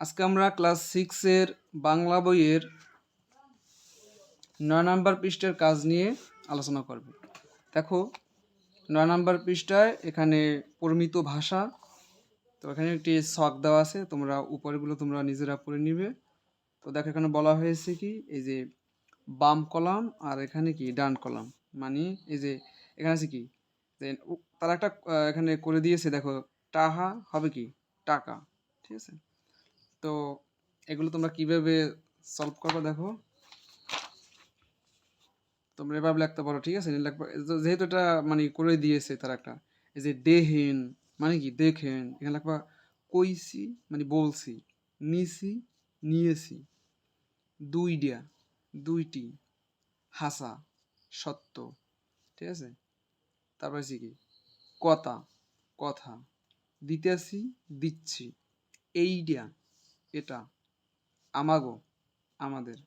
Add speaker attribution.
Speaker 1: আজকে আমরা ক্লাস সিক্সের বাংলা বইয়ের নয় নম্বর পৃষ্ঠার কাজ নিয়ে আলোচনা করব। দেখো, নয় নম্বর পৃষ্ঠায় এখানে পরিমিত ভাষা, তো এখানে একটি শখ দেওয়া আছে, তোমরা উপরেগুলো তোমরা নিজেরা পড়ে নিবে। তো দেখো, এখানে বলা হয়েছে কি, এই যে বাম কলাম আর এখানে কি, ডান কলাম। মানে এই যে এখানে আছে কি তারা একটা এখানে করে দিয়েছে, দেখো, টাহা হবে কি, টাকা, ঠিক আছে? তো এগুলো তোমরা কীভাবে সলভ করবে দেখো। তোমরা এভাবে লিখতে পারো, ঠিক আছে? যেহেতু এটা মানে করে দিয়েছে তারা একটা, এই যে দেহেন মানে কি? দেখেন, এখানে লিখবা, কইছি মানে বলছি, নিছি, নিয়েছি দুইটা দুইটি, হাসা, সত্য, ঠিক আছে? তারপর আছে কি? কথা কথা, দিতেছি, দিচ্ছি এইটা এটা আমাগো আমাদের।